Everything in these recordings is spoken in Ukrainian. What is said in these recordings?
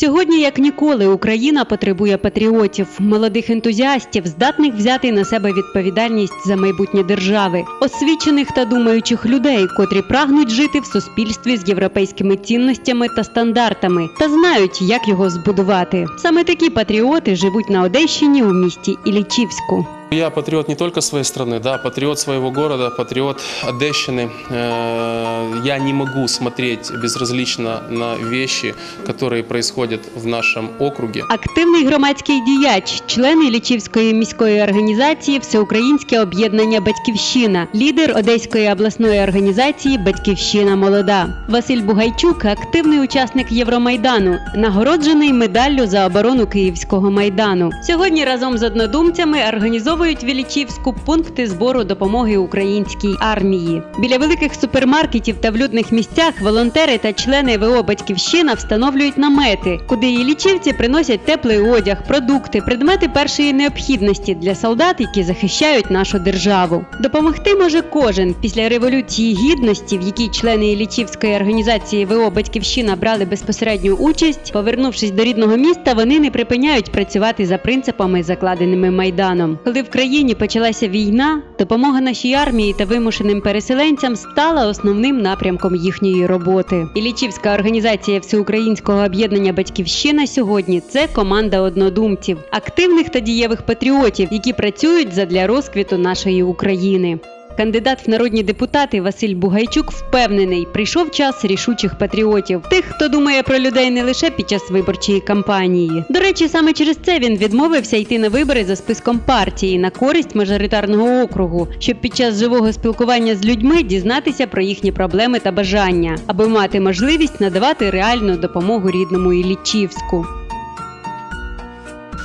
Сьогодні, як ніколи, Україна потребує патріотів, молодих ентузіастів, здатних взяти на себе відповідальність за майбутнє держави, освічених та думаючих людей, котрі прагнуть жити в суспільстві з європейськими цінностями та стандартами, та знають, як його збудувати. Саме такі патріоти живуть на Одещині у місті Іллічівську. Я патриот не только своей страны, да, патриот своего города, патриот Одещины. Э, Я не могу смотреть безразлично на вещи, которые происходят в нашем округе. Активний громадський діяч, член Іллічівської міської організації Всеукраїнське об'єднання Батьківщина, лідер Одеської обласної організації Батьківщина Молода. Василь Бугайчук активний учасник Євромайдану, нагороджений медаллю за оборону Київського майдану. Сьогодні разом з однодумцями організовують в Іллічівську пункти збору допомоги українській армії. Біля великих супермаркетів та в людних місцях волонтери та члени ВО Батьківщина встановлюють намети, куди іллічівці приносять теплий одяг, продукти, предмети першої необхідності для солдат, які захищають нашу державу. Допомогти може кожен після революції гідності, в якій члени Іллічівської організації ВО Батьківщина брали безпосередню участь. Повернувшись до рідного міста, вони не припиняють працювати за принципами, закладеними майданом. Коли в країні почалася війна, допомога нашій армії та вимушеним переселенцям стала основним напрямком їхньої роботи. Іллічівська організація Всеукраїнського об'єднання Батьківщина сьогодні це команда однодумців, активних та дієвих патріотів, які працюють задля розквіту нашої України. Кандидат в народні депутати Василь Бугайчук впевнений, прийшов час рішучих патріотів, тих, хто думає про людей не лише під час виборчої кампанії. До речі, саме через це він відмовився йти на вибори за списком партії на користь мажоритарного округу, щоб під час живого спілкування з людьми дізнатися про їхні проблеми та бажання, аби мати можливість надавати реальну допомогу рідному Іллічівську.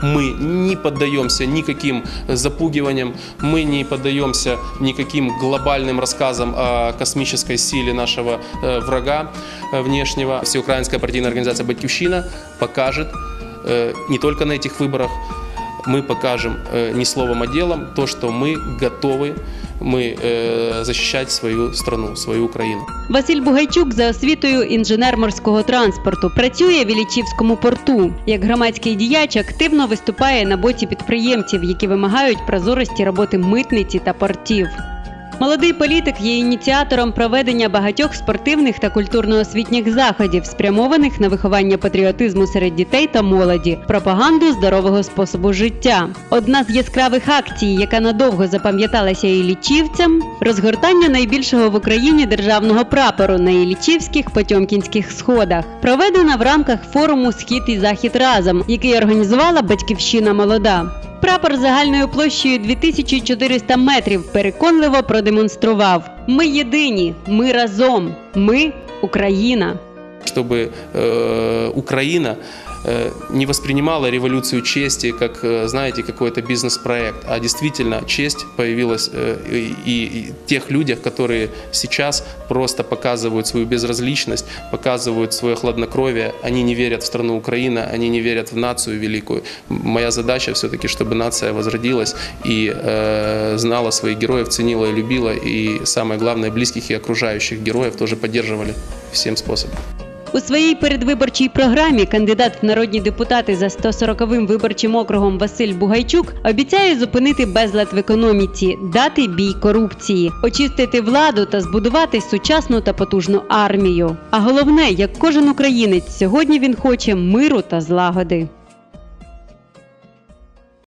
Мы не поддаемся никаким запугиваниям, мы не поддаемся никаким глобальным рассказам о космической силе нашего э, врага э, внешнего. Всеукраинская партийная организация «Батькивщина» покажет э, не только на этих выборах, мы покажем э, не словом, а делом то, что мы готовы мы, э, защищать свою страну, свою Україну. Василь Бугайчук за освітою інженер морського транспорту працює в Ілічівському порту. Як громадський діяч активно виступає на боці підприємців, які вимагають прозорості роботи митниці та портів. Молодий політик є ініціатором проведення багатьох спортивних та культурно-освітніх заходів, спрямованих на виховання патріотизму серед дітей та молоді, пропаганду здорового способу життя. Одна з яскравих акцій, яка надовго запам'яталася іллічівцям – розгортання найбільшого в Україні державного прапору на іллічівських потьомкінських сходах, проведена в рамках форуму Схід і Захід разом, який організувала Батьківщина Молода Прапор загальною площею 2400 метрів переконливо продемонстрував: ми єдині, ми разом, ми Україна. чтобы э, Украина э, не воспринимала революцию чести как, э, знаете, какой-то бизнес-проект, а действительно честь появилась э, и, и тех людях, которые сейчас просто показывают свою безразличность, показывают свое хладнокровие. Они не верят в страну Украина, они не верят в нацию великую. Моя задача все-таки, чтобы нация возродилась и э, знала своих героев, ценила и любила, и самое главное, близких и окружающих героев тоже поддерживали всем способом. У своїй передвиборчій програмі кандидат в народні депутати за 140-м виборчим округом Василь Бугайчук обіцяє зупинити безлад в економіці, дати бій корупції, очистити владу та збудувати сучасну та потужну армію. А головне, як кожен українець, сьогодні він хоче миру та злагоди.